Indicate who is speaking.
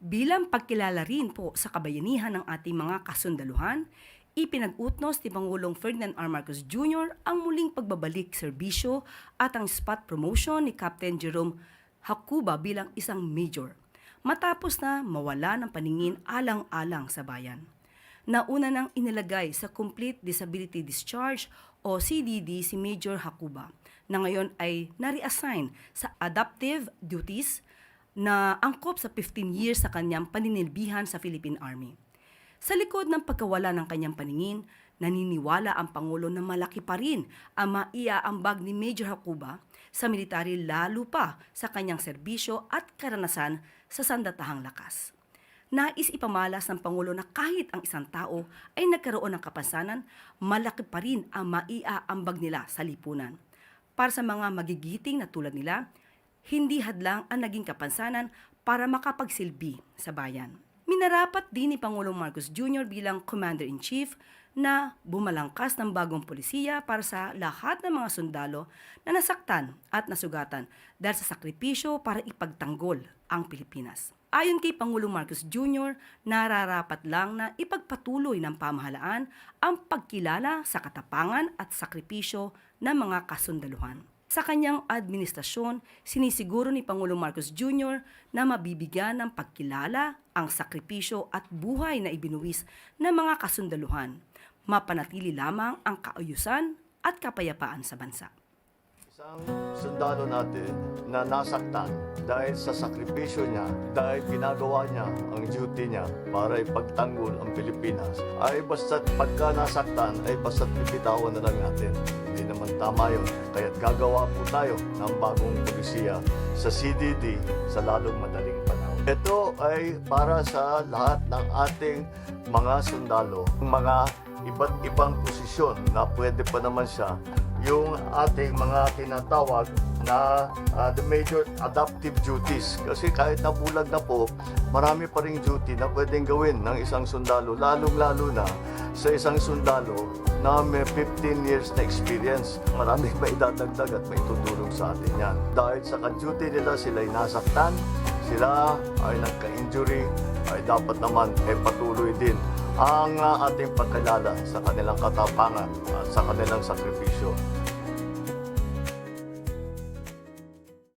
Speaker 1: Bilang pagkilala rin po sa kabayanihan ng ating mga kasundaluhan, ipinag-utnos ni Pangulong Ferdinand R. Marcos Jr. ang muling pagbabalik serbisyo at ang spot promotion ni Captain Jerome Hakuba bilang isang major matapos na mawala ng paningin alang-alang sa bayan. Nauna nang inilagay sa Complete Disability Discharge o CDD si Major Hakuba na ngayon ay nare-assign sa adaptive duties na angkop sa 15 years sa kanyang paninilbihan sa Philippine Army. Sa likod ng pagkawala ng kanyang paningin, naniniwala ang Pangulo na malaki pa rin ang maiaambag ni Major Hakuba sa military lalo pa sa kanyang serbisyo at karanasan sa sandatahang lakas. Nais ipamalas ng Pangulo na kahit ang isang tao ay nagkaroon ng kapansanan, malaki pa rin ang maiaambag nila sa lipunan. Para sa mga magigiting na tulad nila, hindi hadlang ang naging kapansanan para makapagsilbi sa bayan. Minarapat din ni Pangulong Marcos Jr. bilang Commander-in-Chief na bumalangkas ng bagong polisiya para sa lahat ng mga sundalo na nasaktan at nasugatan dahil sa sakripisyo para ipagtanggol ang Pilipinas. Ayon kay Pangulong Marcos Jr., nararapat lang na ipagpatuloy ng pamahalaan ang pagkilala sa katapangan at sakripisyo ng mga kasundaluhan. Sa kanyang administrasyon, sinisiguro ni Pangulong Marcos Jr. na mabibigyan ng pagkilala ang sakripisyo at buhay na ibinuwis ng mga kasundaluhan. Mapanatili lamang ang kaayusan at kapayapaan sa bansa.
Speaker 2: Isang sundalo natin na nasaktan dahil sa sakripisyo niya, dahil ginagawa niya ang duty niya para ipagtanggol ang Pilipinas, ay basta't pagka nasaktan, ay basta't ipitawan na lang natin. Hindi naman tama yun. Kaya't gagawa po tayo ng bagong polisiya sa CDD sa lalong madaling panahon. Ito ay para sa lahat ng ating mga sundalo, mga iba't ibang posisyon na pwede pa naman siya yung ating mga tinatawag na uh, the major adaptive duties. Kasi kahit nabulag na po, marami pa ring duty na pwedeng gawin ng isang sundalo, lalong-lalo na sa isang sundalo na may 15 years na experience. Maraming may idadagdag at may tutulong sa atin yan. Dahil sa ka-duty nila, sila'y nasaktan, sila ay nagka-injury, ay dapat naman ay patuloy din ang ating pagkalala sa kanilang katapangan at sa kanilang sakripisyo